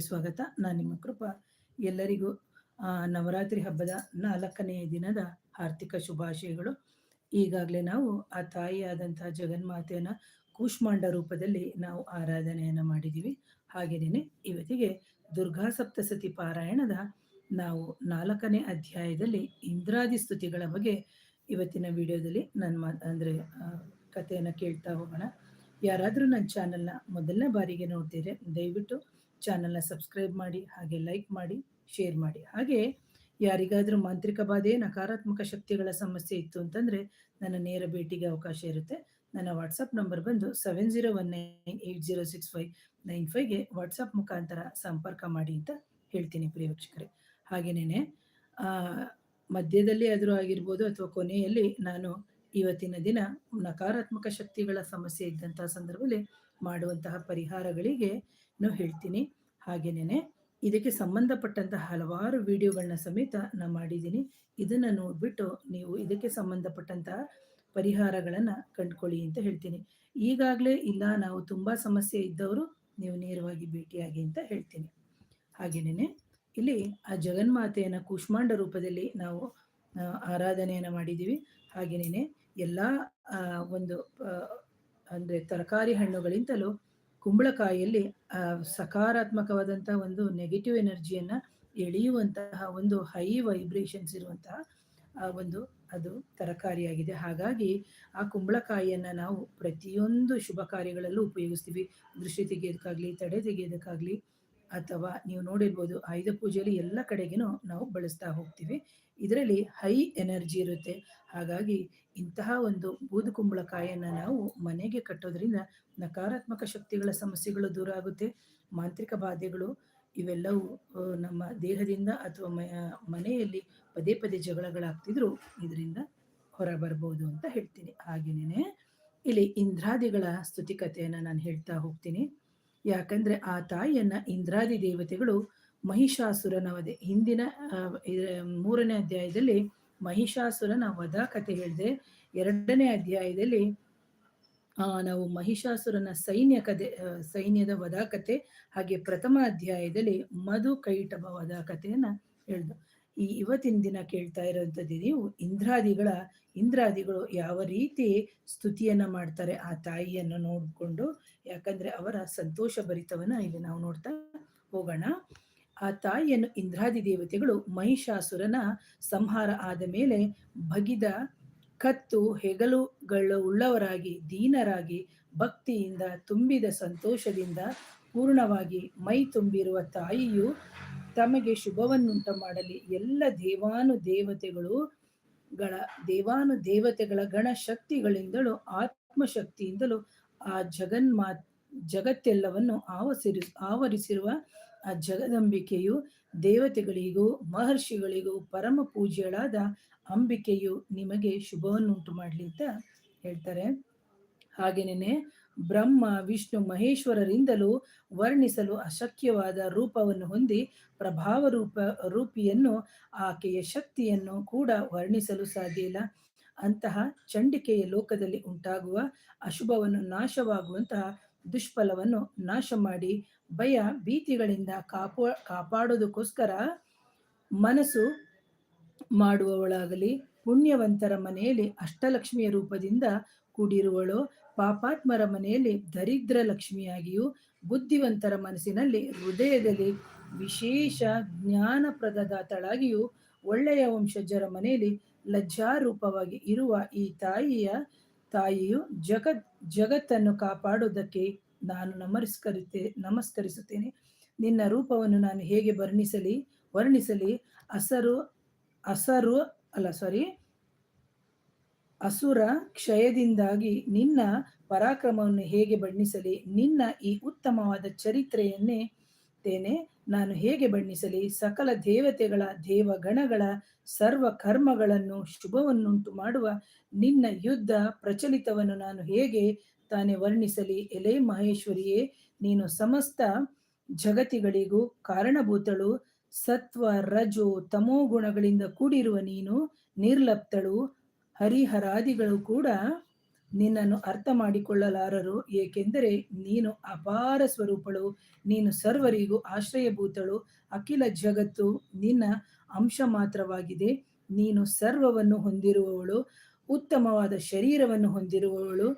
ಸ್ವಾಗತ. ನಾನು ನಿಮ್ಮ ಕೃಪಾ. ಎಲ್ಲರಿಗೂ ನವರಾತ್ರಿ ಹಬ್ಬದ ನಾಲ್ಕನೆಯ ದಿನದ ಆರ್ಥಿಕ ಶುಭಾಶಯಗಳು. ಈಗಾಗಲೇ ನಾವು ಆ ತಾಯಿಯಾದಂತಹ ಜಗನ್ಮಾತೆಯನ್ನ ಕೂಷ್ಮಾಂಡ ರೂಪದಲ್ಲಿ ನಾವು ಆರಾಧನೆಯನ್ನ ಮಾಡಿದ್ದೀವಿ ಹಾಗೆಯೇ ಇವತ್ತಿಗೆ ದುರ್ಗಾ ಸಪ್ತಸತಿ ಪಾರಾಯಣದ ನಾವು ನಾಲ್ಕನೇ ಅಧ್ಯಾಯದಲ್ಲಿ ಇಂದ್ರಾದಿ ಸ್ತುತಿಗಳ ಬಗ್ಗೆ ಇವತ್ತಿನ ವಿಡಿಯೋದಲ್ಲಿ ನಾನು ಮಾ, ಅಂದರೆ ಕಥೆಯನ್ನು ಕೇಳ್ತಾ ಹೋಗೋಣ. ಯಾರಾದರೂ ನನ್ನ ಚಾನಲ್ನ ಮೊದಲನೇ ಬಾರಿಗೆ ನೋಡ್ತೀರಿ ದಯವಿಟ್ಟು ಚಾನಲ್ನ ಸಬ್ಸ್ಕ್ರೈಬ್ ಮಾಡಿ, ಹಾಗೆ ಲೈಕ್ ಮಾಡಿ, ಶೇರ್ ಮಾಡಿ. ಹಾಗೆ ಯಾರಿಗಾದರೂ ಮಾಂತ್ರಿಕ ಬಾಧೆ, ನಕಾರಾತ್ಮಕ ಶಕ್ತಿಗಳ ಸಮಸ್ಯೆ ಇತ್ತು ಅಂತಂದರೆ ನನ್ನ ನೇರ ಭೇಟಿಗೆ ಅವಕಾಶ ಇರುತ್ತೆ. ನನ್ನ ವಾಟ್ಸಪ್ ನಂಬರ್ ಬಂದು seven zero one nine eight zero six five nine ಫೈವ್ಗೆ WhatsApp ಮುಖಾಂತರ ಸಂಪರ್ಕ ಮಾಡಿ ಅಂತ ಹೇಳ್ತೀನಿ ಪ್ರಿಯ ವೀಕ್ಷಕರೇ. ಹಾಗೆಯೇ ಮಧ್ಯದಲ್ಲಿ ಆದರೂ ಆಗಿರ್ಬೋದು ಅಥವಾ ಕೊನೆಯಲ್ಲಿ ನಾನು ಇವತ್ತಿನ ದಿನ ನಕಾರಾತ್ಮಕ ಶಕ್ತಿಗಳ ಸಮಸ್ಯೆ ಇದ್ದಂತಹ ಸಂದರ್ಭದಲ್ಲಿ ಮಾಡುವಂತಹ ಪರಿಹಾರಗಳಿಗೆ ಹೇಳ್ತೀನಿ. ಹಾಗೇನೆ ಇದಕ್ಕೆ ಸಂಬಂಧಪಟ್ಟಂತಹ ಹಲವಾರು ವಿಡಿಯೋಗಳನ್ನ ಸಮೇತ ನಾನು ಮಾಡಿದ್ದೀನಿ. ಇದನ್ನು ನೋಡ್ಬಿಟ್ಟು ನೀವು ಇದಕ್ಕೆ ಸಂಬಂಧಪಟ್ಟಂತಹ ಪರಿಹಾರಗಳನ್ನು ಕಂಡ್ಕೊಳ್ಳಿ ಅಂತ ಹೇಳ್ತೀನಿ. ಈಗಾಗಲೇ ಇಲ್ಲ, ನಾವು ತುಂಬ ಸಮಸ್ಯೆ ಇದ್ದವರು ನೀವು ನೇರವಾಗಿ ಭೇಟಿಯಾಗಿ ಅಂತ ಹೇಳ್ತೀನಿ. ಹಾಗೇನೆ ಇಲ್ಲಿ ಆ ಜಗನ್ಮಾತೆಯನ್ನು ಕೂಷ್ಮಾಂಡ ರೂಪದಲ್ಲಿ ನಾವು ಆರಾಧನೆಯನ್ನು ಮಾಡಿದ್ದೀವಿ ಹಾಗೇನೆ ಎಲ್ಲ ಒಂದು ಅಂದ್ರೆ ತರಕಾರಿ ಹಣ್ಣುಗಳಿಂತಲೂ ಕುಂಬಳಕಾಯಿಯಲ್ಲಿ ಸಕಾರಾತ್ಮಕವಾದಂತಹ ಒಂದು ನೆಗೆಟಿವ್ ಎನರ್ಜಿಯನ್ನ ಎಳೆಯುವಂತಹ ಒಂದು ಹೈ ವೈಬ್ರೇಷನ್ಸ್ ಇರುವಂತಹ, ಆ, ಒಂದು ಅದು ತರಕಾರಿಯಾಗಿದೆ. ಹಾಗಾಗಿ ಆ ಕುಂಬಳಕಾಯಿಯನ್ನ ನಾವು ಪ್ರತಿಯೊಂದು ಶುಭ ಕಾರ್ಯಗಳಲ್ಲೂ ಉಪಯೋಗಿಸ್ತೀವಿ. ದೃಷ್ಟಿ ತೆಗೆಯೋದಕ್ಕಾಗ್ಲಿ, ತಡೆ ತೆಗೆಯೋದಕ್ಕಾಗ್ಲಿ ಅಥವಾ ನೀವು ನೋಡಿರ್ಬೋದು ಆಯುಧ ಪೂಜೆಯಲ್ಲಿ ಎಲ್ಲ ಕಡೆಗೇನು ನಾವು ಬಳಸ್ತಾ ಹೋಗ್ತೀವಿ. ಇದರಲ್ಲಿ ಹೈ ಎನರ್ಜಿ ಇರುತ್ತೆ. ಹಾಗಾಗಿ ಇಂತಹ ಒಂದು ಬೂದು ಕುಂಬಳಕಾಯನ್ನು ನಾವು ಮನೆಗೆ ಕಟ್ಟೋದ್ರಿಂದ ನಕಾರಾತ್ಮಕ ಶಕ್ತಿಗಳ ಸಮಸ್ಯೆಗಳು ದೂರ ಆಗುತ್ತೆ. ಮಾಂತ್ರಿಕ ಬಾಧೆಗಳು ಇವೆಲ್ಲವೂ ನಮ್ಮ ದೇಹದಿಂದ ಅಥವಾ ಮನೆಯಲ್ಲಿ ಪದೇ ಪದೇ ಜಗಳಗಳಾಗ್ತಿದ್ರು ಇದರಿಂದ ಹೊರ ಬರ್ಬೋದು ಅಂತ ಹೇಳ್ತೀನಿ. ಹಾಗೇನೆ ಇಲ್ಲಿ ಇಂದ್ರಾದಿಗಳ ಸ್ತುತಿಕತೆಯನ್ನು ನಾನು ಹೇಳ್ತಾ ಹೋಗ್ತೀನಿ. ಯಾಕಂದ್ರೆ ಆ ತಾಯಿಯನ್ನ ಇಂದ್ರಾದಿ ದೇವತೆಗಳು ಮಹಿಷಾಸುರನ ವಧೆ ಹಿಂದಿನ ಮೂರನೇ ಅಧ್ಯಾಯದಲ್ಲಿ ಮಹಿಷಾಸುರನ ವಧ ಕಥೆ ಹೇಳಿದೆ ಎರಡನೇ ಅಧ್ಯಾಯದಲ್ಲಿ ಆ, ನಾವು ಮಹಿಷಾಸುರನ ಸೈನ್ಯ ಕಥೆ ಸೈನ್ಯದ ವಧಾ ಕಥೆ ಹಾಗೆ ಪ್ರಥಮ ಅಧ್ಯಾಯದಲ್ಲಿ ಮಧು ಕೈಟಭ ವಧಾ ಕಥೆಯನ್ನ ಹೇಳ್ದು. ಈ ಇವತ್ತಿನ ದಿನ ಕೇಳ್ತಾ ಇರೋಂಥದ್ದು ಇಂದ್ರಾದಿಗಳ, ಇಂದ್ರಾದಿಗಳು ಯಾವ ರೀತಿ ಸ್ತುತಿಯನ್ನ ಮಾಡ್ತಾರೆ ಆ ತಾಯಿಯನ್ನು ನೋಡಿಕೊಂಡು, ಯಾಕಂದ್ರೆ ಅವರ ಸಂತೋಷ ಭರಿತವನ್ನ ಇಲ್ಲಿ ನಾವು ನೋಡ್ತಾ ಹೋಗೋಣ. ಆ ತಾಯಿಯನ್ನು ಇಂದ್ರಾದಿ ದೇವತೆಗಳು ಮಹಿಷಾಸುರನ ಸಂಹಾರ ಆದ ಮೇಲೆ ಬಗಿದ ಕತ್ತು ಹೆಗಲುಗಳು ಉಳ್ಳವರಾಗಿ, ದೀನರಾಗಿ ಭಕ್ತಿಯಿಂದ ತುಂಬಿದ ಸಂತೋಷದಿಂದ ಪೂರ್ಣವಾಗಿ ಮೈ ತುಂಬಿರುವ ತಾಯಿಯು ತಮಗೆ ಶುಭವನ್ನುಂಟ ಮಾಡಲಿ ಎಲ್ಲ ದೇವಾನು ದೇವತೆಗಳು ಗಳ, ದೇವಾನು ದೇವತೆಗಳ ಗಣ ಶಕ್ತಿಗಳಿಂದಲೂ, ಆತ್ಮಶಕ್ತಿಯಿಂದಲೂ ಆ ಜಗನ್ಮಾ, ಜಗತ್ತೆಲ್ಲವನ್ನು ಆವಸಿರಿ, ಆವರಿಸಿರುವ ಆ ಜಗದಂಬಿಕೆಯು ದೇವತೆಗಳಿಗೂ, ಮಹರ್ಷಿಗಳಿಗೂ ಪರಮ ಪೂಜೆಗಳಾದ ಅಂಬಿಕೆಯು ನಿಮಗೆ ಶುಭವನ್ನುಂಟು ಮಾಡಲಿ ಅಂತ ಹೇಳ್ತಾರೆ. ಹಾಗೇನೆ ಬ್ರಹ್ಮ, ವಿಷ್ಣು, ಮಹೇಶ್ವರರಿಂದಲೂ ವರ್ಣಿಸಲು ಅಶಕ್ಯವಾದ ರೂಪವನ್ನು ಹೊಂದಿ ಪ್ರಭಾವ ರೂಪ ರೂಪಿಯನ್ನು ಆಕೆಯ ಶಕ್ತಿಯನ್ನು ಕೂಡ ವರ್ಣಿಸಲು ಸಾಧ್ಯ ಇಲ್ಲ. ಅಂತಹ ಚಂಡಿಕೆಯ ಲೋಕದಲ್ಲಿ ಉಂಟಾಗುವ ಅಶುಭವನ್ನು ನಾಶವಾಗುವಂತಹ ದುಷ್ಫಲವನ್ನು ನಾಶ ಮಾಡಿ ಭಯ ಭೀತಿಗಳಿಂದ ಕಾಪಾ ಕಾಪಾಡೋದಕ್ಕೋಸ್ಕರ ಮನಸ್ಸು ಮಾಡುವವಳಾಗಲಿ, ಪುಣ್ಯವಂತರ ಮನೆಯಲ್ಲಿ ಅಷ್ಟಲಕ್ಷ್ಮಿಯ ರೂಪದಿಂದ ಕೂಡಿರುವಳು ಪಾಪಾತ್ಮರ ಮನೆಯಲ್ಲಿ ದರಿದ್ರ ಲಕ್ಷ್ಮಿಯಾಗಿಯೂ ಬುದ್ಧಿವಂತರ ಮನಸ್ಸಿನಲ್ಲಿ ಹೃದಯದಲ್ಲಿ ವಿಶೇಷ ಜ್ಞಾನಪ್ರದದಾತಳಾಗಿಯೂ ಒಳ್ಳೆಯ ವಂಶಜರ ಮನೆಯಲ್ಲಿ ಲಜ್ಜಾರೂಪವಾಗಿ ಇರುವ ಈ ತಾಯಿಯ ತಾಯಿಯು ಜಗತ್, ಜಗತ್ತನ್ನು ಕಾಪಾಡುವುದಕ್ಕೆ ನಾನು ನಮಸ್ಕರಿತೆ, ನಮಸ್ಕರಿಸುತ್ತೇನೆ. ನಿನ್ನ ರೂಪವನ್ನು ನಾನು ಹೇಗೆ ವರ್ಣಿಸಲಿ ವರ್ಣಿಸಲಿ? ಅಸರು ಅಸರು, ಅಲ್ಲ ಸಾರಿ ಅಸುರ ಕ್ಷಯದಿಂದಾಗಿ ನಿನ್ನ ಪರಾಕ್ರಮವನ್ನು ಹೇಗೆ ಬಣ್ಣಿಸಲಿ? ನಿನ್ನ ಈ ಉತ್ತಮವಾದ ಚರಿತ್ರೆಯನ್ನೇ ತೇನೆ ನಾನು ಹೇಗೆ ಬಣ್ಣಿಸಲಿ? ಸಕಲ ದೇವತೆಗಳ, ದೇವಗಣಗಳ ಸರ್ವ ಕರ್ಮಗಳನ್ನು ಶುಭವನ್ನುಂಟು ಮಾಡುವ ನಿನ್ನ ಯುದ್ಧ ಪ್ರಚಲಿತವನ್ನು ನಾನು ಹೇಗೆ ತಾನೇ ವರ್ಣಿಸಲಿ? ಎಲೆ ಮಹೇಶ್ವರಿಯೇ, ನೀನು ಸಮಸ್ತ ಜಗತಿಗಳಿಗೂ ಕಾರಣಭೂತಳು. ಸತ್ವ, ರಜೋ ತಮೋ ಗುಣಗಳಿಂದ ಕೂಡಿರುವ ನೀನು ನಿರ್ಲಪ್ತಳು. ಹರಿಹರಾದಿಗಳು ಕೂಡ ನಿನ್ನನ್ನು ಅರ್ಥ ಮಾಡಿಕೊಳ್ಳಲಾರರು. ಏಕೆಂದರೆ ನೀನು ಅಪಾರ ಸ್ವರೂಪಳು, ನೀನು ಸರ್ವರಿಗೂ ಆಶ್ರಯಭೂತಳು. ಅಖಿಲ ಜಗತ್ತು ನಿನ್ನ ಅಂಶ ಮಾತ್ರವಾಗಿದೆ. ನೀನು ಸರ್ವವನ್ನು ಹೊಂದಿರುವವಳು, ಉತ್ತಮವಾದ ಶರೀರವನ್ನು ಹೊಂದಿರುವವಳು.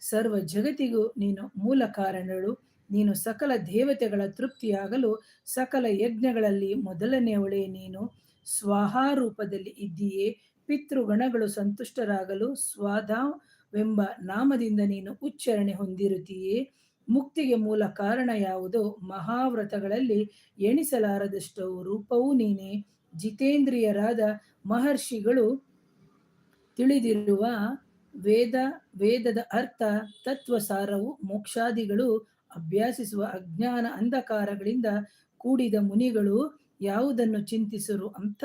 ಸರ್ವ ಜಗತ್ತಿಗೂ ನೀನು ಮೂಲ ಕಾರಣಳು. ನೀನು ಸಕಲ ದೇವತೆಗಳ ತೃಪ್ತಿಯಾಗಲು ಸಕಲ ಯಜ್ಞಗಳಲ್ಲಿ ಮೊದಲನೆಯವಳೇ ನೀನು. ಸ್ವಾಹಾರೂಪದಲ್ಲಿ ಇದ್ದೀಯೇ. ಪಿತೃಗಣಗಳು ಸಂತುಷ್ಟರಾಗಲು ಸ್ವಾದಾವೆಂಬ ನಾಮದಿಂದ ನೀನು ಉಚ್ಚಾರಣೆ ಹೊಂದಿರುತ್ತೀಯೇ. ಮುಕ್ತಿಗೆ ಮೂಲ ಕಾರಣ ಯಾವುದು ಮಹಾವ್ರತಗಳಲ್ಲಿ ಎಣಿಸಲಾರದಷ್ಟು ರೂಪವೂ ನೀನೆ. ಜಿತೇಂದ್ರಿಯರಾದ ಮಹರ್ಷಿಗಳು ತಿಳಿದಿರುವ ವೇದ, ವೇದದ ಅರ್ಥ, ತತ್ವಸಾರವು ಮೋಕ್ಷಾದಿಗಳು ಅಭ್ಯಾಸಿಸುವ ಅಜ್ಞಾನ ಅಂಧಕಾರಗಳಿಂದ ಕೂಡಿದ ಮುನಿಗಳು ಯಾವುದನ್ನು ಚಿಂತಿಸರು ಅಂತ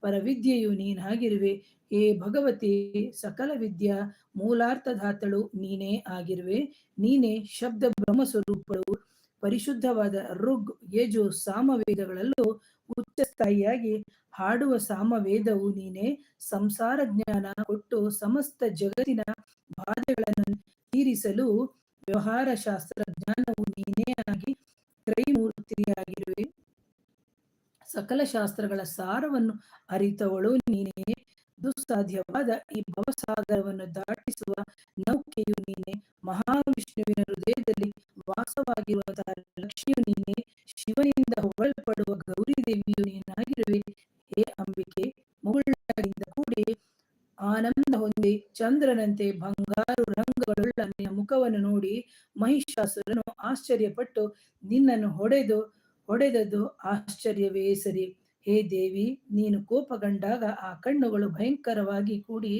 ಪರವಿದ್ಯೆಯು ನೀನಾಗಿರುವೆ ಹೇ ಭಗವತಿ, ಸಕಲ ವಿದ್ಯಾ ಮೂಲಾರ್ಥಧಾತಳು ನೀನೇ ಆಗಿರುವೆ. ನೀನೇ ಶಬ್ದ ಬ್ರಹ್ಮ ಸ್ವರೂಪಳು ಪರಿಶುದ್ಧವಾದ ಋಗ್, ಯಜು, ಸಾಮವೇದಗಳಲ್ಲೂ ಉಚ್ಚ ಸ್ಥಾಯಿಯಾಗಿ ಹಾಡುವ ಸಾಮವೇದವು ನೀನೇ. ಸಂಸಾರ ಜ್ಞಾನ ಕೊಟ್ಟು ಸಮಸ್ತ ಜಗತ್ತಿನ ಬಾಧೆಗಳನ್ನು ತೀರಿಸಲು ವ್ಯವಹಾರ ಶಾಸ್ತ್ರ ಜ್ಞಾನವು ನೀನೇ ಆಗಿ ತ್ರೈಮೂರ್ತಿಯಾಗಿರುವೆ. ಸಕಲ ಶಾಸ್ತ್ರಗಳ ಸಾರವನ್ನು ಅರಿತವಳು ನೀನೇ. ದುಸ್ಸಾಧ್ಯವಾದ ಈ ಭವಸಾಗರವನ್ನು ದಾಟಿಸುವ ನೌಕೆಯು ನೀನೆ. ಮಹಾವಿಷ್ಣುವಿನ ಹೃದಯದಲ್ಲಿ ವಾಸವಾಗಿರುವ ಲಕ್ಷ್ಮಿಯು ನೀನೆ. ಶಿವನಿಂದ ಹೊಗಳಲ್ಪಡುವ ಗೌರಿ ದೇವಿಯು ನೀನಾಗಿರುವೆ. ಹೇ ಅಂಬಿಕೆ ಮುಗುಳ್ಳಿಂದ ಕೂಡಿ ಆನಂದ ಹೊಂದಿ ಚಂದ್ರನಂತೆ ಬಂಗಾರು ರಂಗಗಳುಳ್ಳ ನಿನ್ನ ಮುಖವನ್ನು ನೋಡಿ ಮಹಿಷಾಸುರನು ಆಶ್ಚರ್ಯಪಟ್ಟು ನಿನ್ನನ್ನು ಹೊಡೆದು ಹೊಡೆದದ್ದು ಆಶ್ಚರ್ಯವೇ ಸರಿ. ಹೇ ದೇವಿ, ನೀನು ಕೋಪಗೊಂಡಾಗ ಆ ಕಣ್ಣುಗಳು ಭಯಂಕರವಾಗಿ ಕೂಡಿ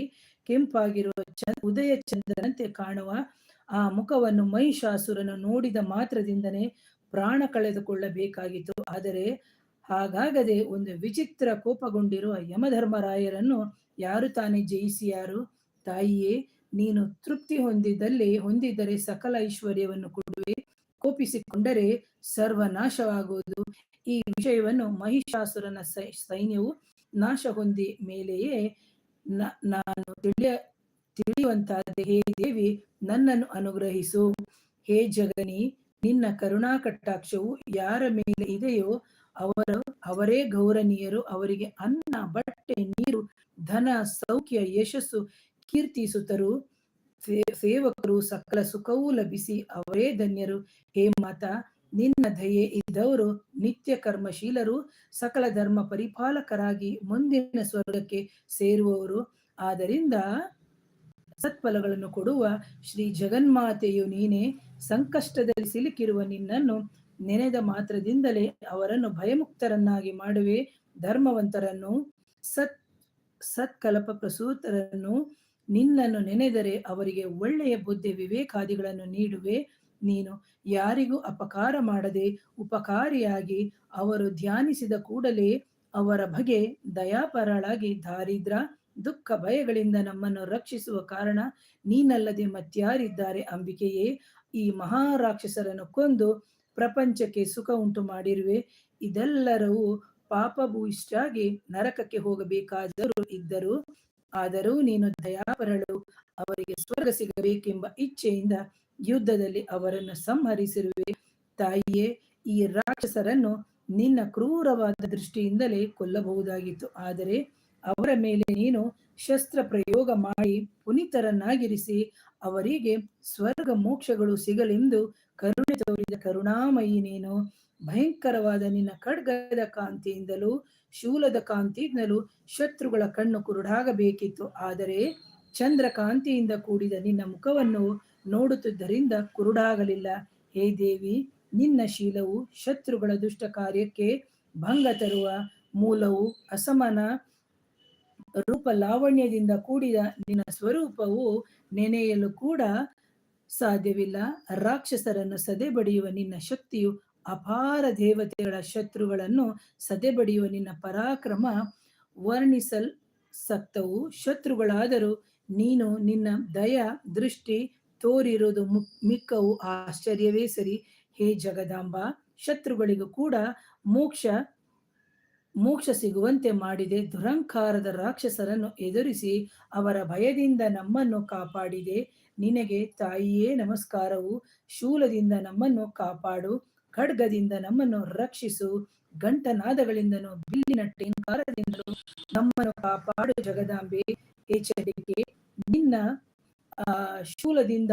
ಕೆಂಪಾಗಿರುವ ಚ ಉದಯ ಚಂದ್ರನಂತೆ ಕಾಣುವ ಆ ಮುಖವನ್ನು ಮಹಿಷಾಸುರನು ನೋಡಿದ ಮಾತ್ರದಿಂದನೇ ಪ್ರಾಣ ಕಳೆದುಕೊಳ್ಳಬೇಕಾಗಿತ್ತು. ಆದರೆ ಹಾಗಾಗದೆ ಒಂದು ವಿಚಿತ್ರ ಕೋಪಗೊಂಡಿರುವ ಯಮಧರ್ಮರಾಯರನ್ನು ಯಾರು ತಾನೇ ಜಯಿಸಿಯಾರು ತಾಯಿಯೇ, ನೀನು ತೃಪ್ತಿ ಹೊಂದಿದ್ದಲ್ಲಿ, ಹೊಂದಿದ್ದರೆ ಸಕಲ ಐಶ್ವರ್ಯವನ್ನು ಕೊಡುವೆ. ಕೋಪಿಸಿಕೊಂಡರೆ ಸರ್ವನಾಶವಾಗುವುದು. ಈ ವಿಷಯವನ್ನು ಮಹಿಷಾಸುರನ ಸೈನ್ಯವು ನಾಶ ಹೊಂದಿ ಮೇಲೆಯೇ ನಾನು ತಿಳಿಯ, ತಿಳಿಯುವಂತಾದ ಹೇ ದೇವಿ ನನ್ನನ್ನು ಅನುಗ್ರಹಿಸು. ಹೇ ಜಗನಿ, ನಿನ್ನ ಕರುಣಾ ಕಟಾಕ್ಷವು ಯಾರ ಮೇಲೆ ಇದೆಯೋ ಅವರು, ಅವರೇ ಗೌರನೀಯರು ಅವರಿಗೆ ಅನ್ನ, ಬಟ್ಟೆ, ನೀರು, ಧನ, ಸೌಖ್ಯ, ಯಶಸ್ಸು ಕೀರ್ತಿಸುತ್ತರು ಸೇವಕರು ಸಕಲ ಸುಖವೂ ಲಭಿಸಿ ಅವರೇ ಧನ್ಯರು. ಹೇ ಮಾತಾ ನಿನ್ನ ದಯೆ ಇದ್ದವರು ನಿತ್ಯ ಕರ್ಮಶೀಲರು, ಸಕಲ ಧರ್ಮ ಪರಿಪಾಲಕರಾಗಿ ಮುಂದಿನ ಸ್ವರ್ಗಕ್ಕೆ ಸೇರುವವರು. ಆದ್ದರಿಂದ ಸತ್ಫಲಗಳನ್ನು ಕೊಡುವ ಶ್ರೀ ಜಗನ್ಮಾತೆಯು ನೀನೇ. ಸಂಕಷ್ಟದಲ್ಲಿ ಸಿಲುಕಿರುವ ನಿನ್ನನ್ನು ನೆನೆದ ಮಾತ್ರದಿಂದಲೇ ಅವರನ್ನು ಭಯಮುಕ್ತರನ್ನಾಗಿ ಮಾಡುವೆ. ಧರ್ಮವಂತರನ್ನು, ಸತ್, ಸತ್ಕಲಪ ಪ್ರಸೂತರನ್ನು ನಿನ್ನನ್ನು ನೆನೆದರೆ ಅವರಿಗೆ ಒಳ್ಳೆಯ ಬುದ್ಧಿ ವಿವೇಕಾದಿಗಳನ್ನು ನೀಡುವೆ. ನೀನು ಯಾರಿಗೂ ಅಪಕಾರ ಮಾಡದೆ ಉಪಕಾರಿಯಾಗಿ ಅವರು ಧ್ಯಾನಿಸಿದ ಕೂಡಲೇ ಅವರ ಬಗೆ ದಯಾಪರಳಾಗಿ ದಾರಿದ್ರ ದುಃಖ ಭಯಗಳಿಂದ ನಮ್ಮನ್ನು ರಕ್ಷಿಸುವ ಕಾರಣ ನೀನಲ್ಲದೆ ಮತ್ಯಾರಿದ್ದಾರೆ ಅಂಬಿಕೆಯೇ. ಈ ಮಹಾರಾಕ್ಷಸರನ್ನು ಕೊಂದು ಪ್ರಪಂಚಕ್ಕೆ ಸುಖ ಉಂಟು ಮಾಡಿರುವೆ. ಇದೆಲ್ಲರೂ ಪಾಪಭೂಯಿಷ್ಟಾಗಿ ನರಕಕ್ಕೆ ಹೋಗಬೇಕಾದರೂ ಇದ್ದರು, ಆದರೂ ನೀನು ದಯಾಪರಳು, ಅವರಿಗೆ ಸ್ವರ್ಗ ಸಿಗಬೇಕೆಂಬ ಇಚ್ಛೆಯಿಂದ ಯುದ್ಧದಲ್ಲಿ ಅವರನ್ನು ಸಂಹರಿಸಿರುವೆ. ತಾಯಿಯೇ, ಈ ರಾಕ್ಷಸರನ್ನು ನಿನ್ನ ಕ್ರೂರವಾದ ದೃಷ್ಟಿಯಿಂದಲೇ ಕೊಲ್ಲಬಹುದಾಗಿತ್ತು. ಆದರೆ ಅವರ ಮೇಲೆ ನೀನು ಶಸ್ತ್ರ ಪ್ರಯೋಗ ಮಾಡಿ ಪುನೀತರನ್ನಾಗಿರಿಸಿ, ಅವರಿಗೆ ಸ್ವರ್ಗ ಮೋಕ್ಷಗಳು ಸಿಗಲೆಂದು ಕರುಣೆ ತೋರಿದ ಕರುಣಾಮಯಿ ನೀನು. ಭಯಂಕರವಾದ ನಿನ್ನ ಖಡ್ಗದ ಕಾಂತಿಯಿಂದಲೂ ಶೂಲದ ಕಾಂತಿಯಿಂದಲೂ ಶತ್ರುಗಳ ಕಣ್ಣು ಕುರುಡಾಗಬೇಕಿತ್ತು. ಆದರೆ ಚಂದ್ರ ಕಾಂತಿಯಿಂದ ಕೂಡಿದ ನಿನ್ನ ಮುಖವನ್ನು ನೋಡುತ್ತಿದ್ದರಿಂದ ಕುರುಡಾಗಲಿಲ್ಲ. ಹೇ ದೇವಿ, ನಿನ್ನ ಶೀಲವು ಶತ್ರುಗಳ ದುಷ್ಟ ಕಾರ್ಯಕ್ಕೆ ಭಂಗ ತರುವ ಮೂಲವು ಅಸಮನ ರೂಪ ಲಾವಣ್ಯದಿಂದ ಕೂಡಿದ ನಿನ್ನ ಸ್ವರೂಪವು ನೆನೆಯಲು ಕೂಡ ಸಾಧ್ಯವಿಲ್ಲ. ರಾಕ್ಷಸರನ್ನು ಸದೆಬಡಿಯುವ ನಿನ್ನ ಶಕ್ತಿಯು ಅಪಾರ ದೇವತೆಗಳ ಶತ್ರುಗಳನ್ನು ಸದೆಬಡಿಯುವ ನಿನ್ನ ಪರಾಕ್ರಮ ವರ್ಣಿಸಲ್ ಸಕ್ತವು ಶತ್ರುಗಳಾದರೂ ನೀನು ನಿನ್ನ ದಯ ದೃಷ್ಟಿ ತೋರಿರುವುದು ಮಿಕ್ಕವು ಆಶ್ಚರ್ಯವೇ ಸರಿ. ಹೇ ಜಗದಾಂಬ, ಶತ್ರುಗಳಿಗೂ ಕೂಡ ಮೋಕ್ಷ ಮೋಕ್ಷ ಸಿಗುವಂತೆ ಮಾಡಿದೆ. ದುರಂಕಾರದ ರಾಕ್ಷಸರನ್ನು ಎದುರಿಸಿ ಅವರ ಭಯದಿಂದ ನಮ್ಮನ್ನು ಕಾಪಾಡಿದೆ. ನಿನಗೆ ತಾಯಿಯೇ ನಮಸ್ಕಾರವು. ಶೂಲದಿಂದ ನಮ್ಮನ್ನು ಕಾಪಾಡು. ಖಡ್ಗದಿಂದ ನಮ್ಮನ್ನು ರಕ್ಷಿಸು. ಗಂಟನಾದಗಳಿಂದನೂ ಬಿಲ್ಲಿನ ಟೆಂಕಾರದಿಂದಲೂ ನಮ್ಮನ್ನು ಕಾಪಾಡು ಜಗದಾಂಬೆ. ಎಚ್ಚರಿಕೆ, ನಿನ್ನ ಶೂಲದಿಂದ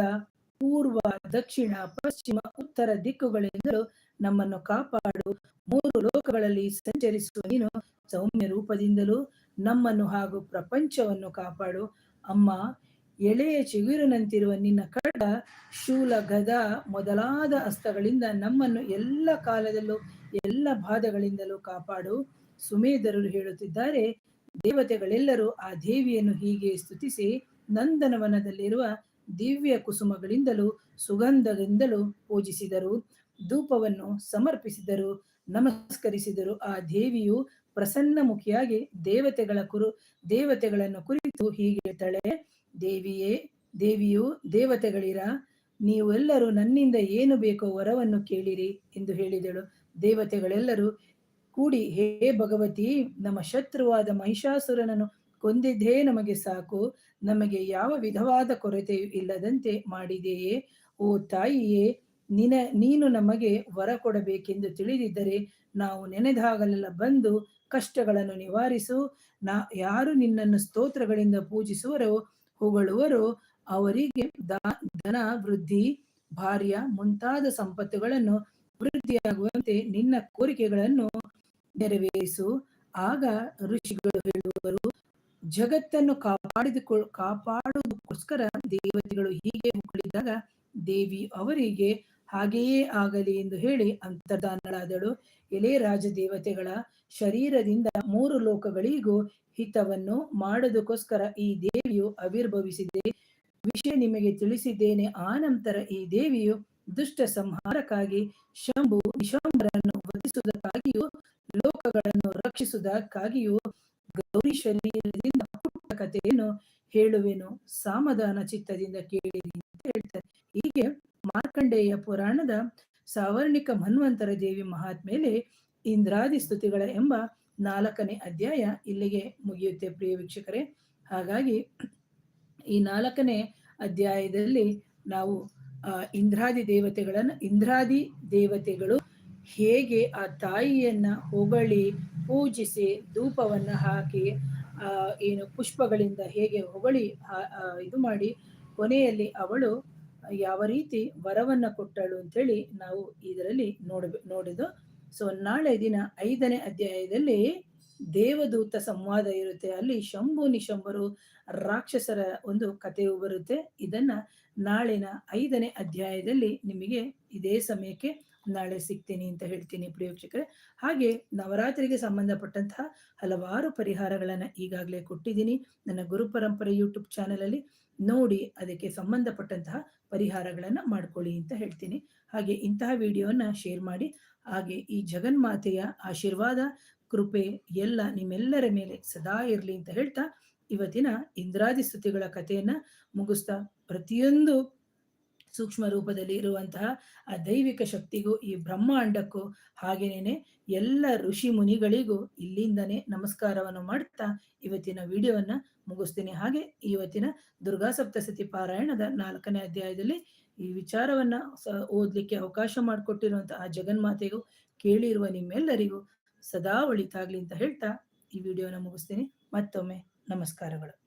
ಪೂರ್ವ, ದಕ್ಷಿಣ, ಪಶ್ಚಿಮ, ಉತ್ತರ ದಿಕ್ಕುಗಳಿಂದಲೂ ನಮ್ಮನ್ನು ಕಾಪಾಡು. ಮೂರು ಲೋಕಗಳಲ್ಲಿ ಸಂಚರಿಸುವ ನೀನು ಸೌಮ್ಯ ರೂಪದಿಂದಲೂ ನಮ್ಮನ್ನು ಹಾಗೂ ಪ್ರಪಂಚವನ್ನು ಕಾಪಾಡು. ಅಮ್ಮ, ಎಳೆಯ ಚಿಗುರಿನಂತಿರುವ ನಿನ್ನ ಕಡ ಶೂಲ ಗದ ಮೊದಲಾದ ಅಸ್ತ್ರಗಳಿಂದ ನಮ್ಮನ್ನು ಎಲ್ಲ ಕಾಲದಲ್ಲೂ, ಎಲ್ಲ ಬಾಧಗಳಿಂದಲೂ ಕಾಪಾಡು. ಸುಮೇಧರರು ಹೇಳುತ್ತಿದ್ದಾರೆ, ದೇವತೆಗಳೆಲ್ಲರೂ ಆ ದೇವಿಯನ್ನು ಹೀಗೆ ಸ್ತುತಿಸಿ ನಂದನವನದಲ್ಲಿರುವ ದಿವ್ಯ ಕುಸುಮಗಳಿಂದಲೂ ಸುಗಂಧದಿಂದಲೂ ಪೂಜಿಸಿದರು. ಧೂಪವನ್ನು ಸಮರ್ಪಿಸಿದರು, ನಮಸ್ಕರಿಸಿದರು. ಆ ದೇವಿಯು ಪ್ರಸನ್ನ ಮುಖಿಯಾಗಿ ದೇವತೆಗಳ ಕುರು, ದೇವತೆಗಳನ್ನು ಕುರಿತು ಹೀಗೆ ಹೇಳ್ತಾಳೆ, ದೇವಿಯೇ, ದೇವಿಯು ದೇವತೆಗಳಿರ? ನೀವೆಲ್ಲರೂ ನನ್ನಿಂದ ಏನು ಬೇಕೋ ವರವನ್ನು ಕೇಳಿರಿ ಎಂದು ಹೇಳಿದಳು. ದೇವತೆಗಳೆಲ್ಲರೂ ಕೂಡಿ, ಹೇ ಭಗವತಿ, ನಮ್ಮ ಶತ್ರುವಾದ ಮಹಿಷಾಸುರನನ್ನು ಕೊಂದಿದ್ದೇ ನಮಗೆ ಸಾಕು. ನಮಗೆ ಯಾವ ವಿಧವಾದ ಕೊರತೆಯೂ ಇಲ್ಲದಂತೆ ಮಾಡಿದೆಯೇ? ಓ ತಾಯಿಯೇ, ನಿನ, ನೀನು ನಮಗೆ ವರ ಕೊಡಬೇಕೆಂದು ತಿಳಿದಿದ್ದರೆ ನಾವು ನೆನೆದಾಗಲೆಲ್ಲ ಬಂದು ಕಷ್ಟಗಳನ್ನು ನಿವಾರಿಸು. ನಾ, ಯಾರು ನಿನ್ನನ್ನು ಸ್ತೋತ್ರಗಳಿಂದ ಪೂಜಿಸುವರೋ, ಹೊಗಳುವರೋ, ಅವರಿಗೆ ಧನ, ವೃದ್ಧಿ, ಭಾರ್ಯ ಮುಂತಾದ ಸಂಪತ್ತುಗಳನ್ನು ವೃದ್ಧಿಯಾಗುವಂತೆ ನಿನ್ನ ಕೋರಿಕೆಗಳನ್ನು ನೆರವೇರಿಸು. ಆಗ ಋಷಿಗಳು ಹೇಳುವರು ಜಗತ್ತನ್ನು ಕಾಪಾಡಿದುಕೊಳ್, ಕಾಪಾಡುವುದಕ್ಕೋಸ್ಕರ ದೇವತೆಗಳು ಹೀಗೆ ಹೊಗಳಿದಾಗ ದೇವಿ ಅವರಿಗೆ ಹಾಗೆಯೇ ಆಗಲಿ ಎಂದು ಹೇಳಿ ಅಂತರ್ಧಾನಳಾದಳು. ಎಲೆ ರಾಜ ದೇವತೆಗಳ ಶರೀರದಿಂದ ಮೂರು ಲೋಕಗಳಿಗೂ ಹಿತವನ್ನು ಮಾಡೋದಕ್ಕೋಸ್ಕರ ಈ ದೇವಿಯು ಆವಿರ್ಭವಿಸಿದೆ. ವಿಷಯ ನಿಮಗೆ ತಿಳಿಸಿದ್ದೇನೆ. ಆ ನಂತರ ಈ ದೇವಿಯು ದುಷ್ಟ ಸಂಹಾರಕ್ಕಾಗಿ ಶಂಭು ನಿಶಾಂಬರನ್ನು ವಧಿಸುವುದಕ್ಕಾಗಿಯೂ, ಲೋಕಗಳನ್ನು ರಕ್ಷಿಸುವುದಕ್ಕಾಗಿಯೂ ಗೌರಿ ಶರೀರದಿಂದ ಪುಟ್ಟ ಕಥೆಯನ್ನು ಹೇಳುವೆನು. ಸಾಮಧಾನ ಚಿತ್ತದಿಂದ ಕೇಳಿರಿ ಅಂತ ಹೇಳ್ತಾರೆ. ಹೀಗೆ ಮಾರ್ಕಂಡೇಯ ಪುರಾಣದ ಸಾವರ್ಣಿಕ ಮನ್ವಂತರ ದೇವಿ ಮಹಾತ್ಮೇಲೆ ಇಂದ್ರಾದಿ ಸ್ತುತಿಗಳ ಎಂಬ ನಾಲ್ಕನೇ ಅಧ್ಯಾಯ ಇಲ್ಲಿಗೆ ಮುಗಿಯುತ್ತೆ ಪ್ರಿಯ ವೀಕ್ಷಕರೇ. ಹಾಗಾಗಿ ಈ ನಾಲ್ಕನೇ ಅಧ್ಯಾಯದಲ್ಲಿ ನಾವು, ಆ, ಇಂದ್ರಾದಿ ದೇವತೆಗಳನ್ನ, ಇಂದ್ರಾದಿ ದೇವತೆಗಳು ಹೇಗೆ ಆ ತಾಯಿಯನ್ನ ಹೊಗಳಿ ಪೂಜಿಸಿ ಧೂಪವನ್ನು ಹಾಕಿ ಏನು ಪುಷ್ಪಗಳಿಂದ ಹೇಗೆ ಹೊಗಳಿ ಇದು ಮಾಡಿ, ಕೊನೆಯಲ್ಲಿ ಅವಳು ಯಾವ ರೀತಿ ವರವನ್ನು ಕೊಟ್ಟಳು ಅಂತೇಳಿ ನಾವು ಇದರಲ್ಲಿ ನೋಡ ನೋಡಿದ್ದು. ಸೊ ನಾಳೆ ದಿನ ಐದನೇ ಅಧ್ಯಾಯದಲ್ಲಿ ದೇವದೂತ ಸಂವಾದ ಇರುತ್ತೆ. ಅಲ್ಲಿ ಶಂಭು ನಿಶಂಭರು ರಾಕ್ಷಸರ ಒಂದು ಕಥೆಯು ಬರುತ್ತೆ. ಇದನ್ನ ನಾಳಿನ ಐದನೇ ಅಧ್ಯಾಯದಲ್ಲಿ ನಿಮಗೆ ಇದೇ ಸಮಯಕ್ಕೆ ನಾಳೆ ಸಿಗ್ತೀನಿ ಅಂತ ಹೇಳ್ತೀನಿ ಪ್ರಿಯೋಕ್ಷಕರೇ ಹಾಗೆ ನವರಾತ್ರಿಗೆ ಸಂಬಂಧಪಟ್ಟಂತಹ ಹಲವಾರು ಪರಿಹಾರಗಳನ್ನು ಈಗಾಗಲೇ ಕೊಟ್ಟಿದ್ದೀನಿ. ನನ್ನ ಗುರು ಪರಂಪರೆ ಯೂಟ್ಯೂಬ್ ಚಾನೆಲ್ ಅಲ್ಲಿ ನೋಡಿ ಅದಕ್ಕೆ ಸಂಬಂಧಪಟ್ಟಂತಹ ಪರಿಹಾರಗಳನ್ನು ಮಾಡ್ಕೊಳ್ಳಿ ಅಂತ ಹೇಳ್ತೀನಿ. ಹಾಗೆ ಇಂತಹ ವಿಡಿಯೋನ ಶೇರ್ ಮಾಡಿ, ಹಾಗೆ ಈ ಜಗನ್ಮಾತೆಯ ಆಶೀರ್ವಾದ, ಕೃಪೆ ಎಲ್ಲ ನಿಮ್ಮೆಲ್ಲರ ಮೇಲೆ ಸದಾ ಇರಲಿ ಅಂತ ಹೇಳ್ತಾ ಇವತ್ತಿನ ಇಂದ್ರಾದಿ ಸ್ತುತಿಗಳ ಕಥೆಯನ್ನ ಮುಗಿಸ್ತಾ ಪ್ರತಿಯೊಂದು ಸೂಕ್ಷ್ಮ ರೂಪದಲ್ಲಿ ಇರುವಂತಹ ಆ ದೈವಿಕ ಶಕ್ತಿಗೂ ಈ ಬ್ರಹ್ಮಾಂಡಕ್ಕೂ ಹಾಗೇನೇನೆ ಎಲ್ಲ ಋಷಿ ಮುನಿಗಳಿಗೂ ಇಲ್ಲಿಂದನೇ ನಮಸ್ಕಾರವನ್ನು ಮಾಡ್ತಾ ಇವತ್ತಿನ ವಿಡಿಯೋವನ್ನ ಮುಗಿಸ್ತೀನಿ. ಹಾಗೆ ಇವತ್ತಿನ ದುರ್ಗಾ ಸಪ್ತಸತಿ ಪಾರಾಯಣದ ನಾಲ್ಕನೇ ಅಧ್ಯಾಯದಲ್ಲಿ ಈ ವಿಚಾರವನ್ನ ಓದ್ಲಿಕ್ಕೆ ಅವಕಾಶ ಮಾಡಿಕೊಟ್ಟಿರುವಂತಹ ಆ ಜಗನ್ಮಾತೆಗೂ ಕೇಳಿರುವ ನಿಮ್ಮೆಲ್ಲರಿಗೂ ಸದಾ ಒಳಿತಾಗ್ಲಿ ಅಂತ ಹೇಳ್ತಾ ಈ ವಿಡಿಯೋನ ಮುಗಿಸ್ತೀನಿ. ಮತ್ತೊಮ್ಮೆ ನಮಸ್ಕಾರಗಳು.